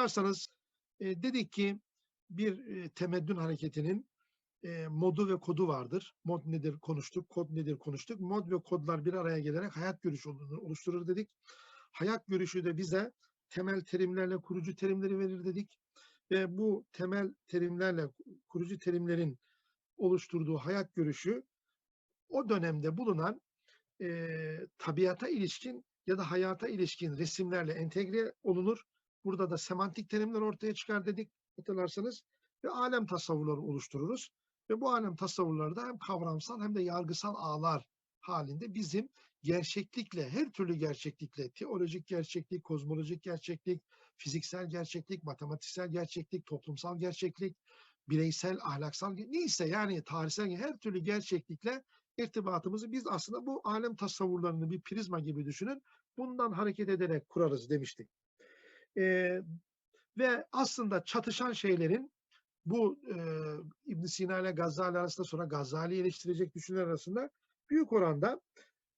Hatırlarsanız e, dedik ki bir e, temeddün hareketinin e, modu ve kodu vardır. Mod nedir konuştuk, kod nedir konuştuk. Mod ve kodlar bir araya gelerek hayat görüşü oluşturur dedik. Hayat görüşü de bize temel terimlerle kurucu terimleri verir dedik. Ve bu temel terimlerle kurucu terimlerin oluşturduğu hayat görüşü o dönemde bulunan e, tabiata ilişkin ya da hayata ilişkin resimlerle entegre olunur. Burada da semantik terimler ortaya çıkar dedik hatırlarsanız ve alem tasavvurları oluştururuz. Ve bu alem tasavvurları da hem kavramsal hem de yargısal ağlar halinde bizim gerçeklikle, her türlü gerçeklikle, teolojik gerçeklik, kozmolojik gerçeklik, fiziksel gerçeklik, matematiksel gerçeklik, toplumsal gerçeklik, bireysel, ahlaksal, neyse yani tarihsel her türlü gerçeklikle irtibatımızı biz aslında bu alem tasavvurlarını bir prizma gibi düşünün. Bundan hareket ederek kurarız demiştik. Ee, ve aslında çatışan şeylerin bu e, ibn Sina ile Gazali arasında sonra Gazali eleştirecek düşünürler arasında büyük oranda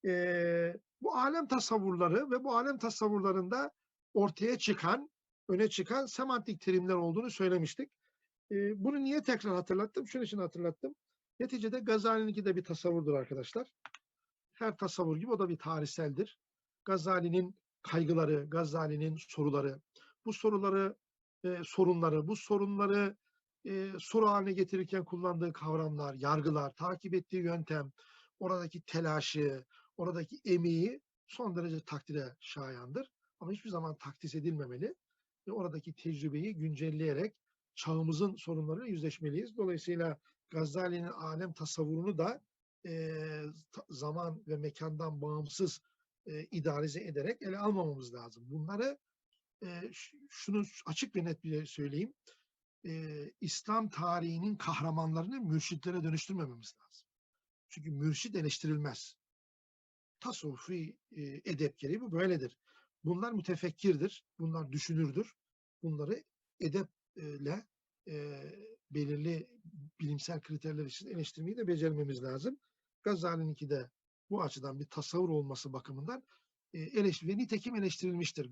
e, bu alem tasavvurları ve bu alem tasavvurlarında ortaya çıkan, öne çıkan semantik terimler olduğunu söylemiştik. E, bunu niye tekrar hatırlattım? Şunun için hatırlattım. Neticede Gazali'ninki de bir tasavvurdur arkadaşlar. Her tasavvur gibi o da bir tarihseldir. Gazali'nin kaygıları, Gazali'nin soruları, bu soruları, e, sorunları, bu sorunları e, soru haline getirirken kullandığı kavramlar, yargılar, takip ettiği yöntem, oradaki telaşı, oradaki emeği son derece takdire şayandır. Ama hiçbir zaman takdis edilmemeli. Ve oradaki tecrübeyi güncelleyerek çağımızın sorunlarıyla yüzleşmeliyiz. Dolayısıyla Gazali'nin alem tasavvurunu da e, zaman ve mekandan bağımsız e, idealize ederek ele almamamız lazım. Bunları e, şunu açık ve net bir söyleyeyim. E, İslam tarihinin kahramanlarını mürşitlere dönüştürmememiz lazım. Çünkü mürşit eleştirilmez. Tasavvufi e, edep gereği bu böyledir. Bunlar mütefekkirdir, bunlar düşünürdür. Bunları edeple e, belirli bilimsel kriterler için eleştirmeyi de becermemiz lazım. Gazali'ninki de bu açıdan bir tasavvur olması bakımından e, eleştir ve nitekim eleştirilmiştir.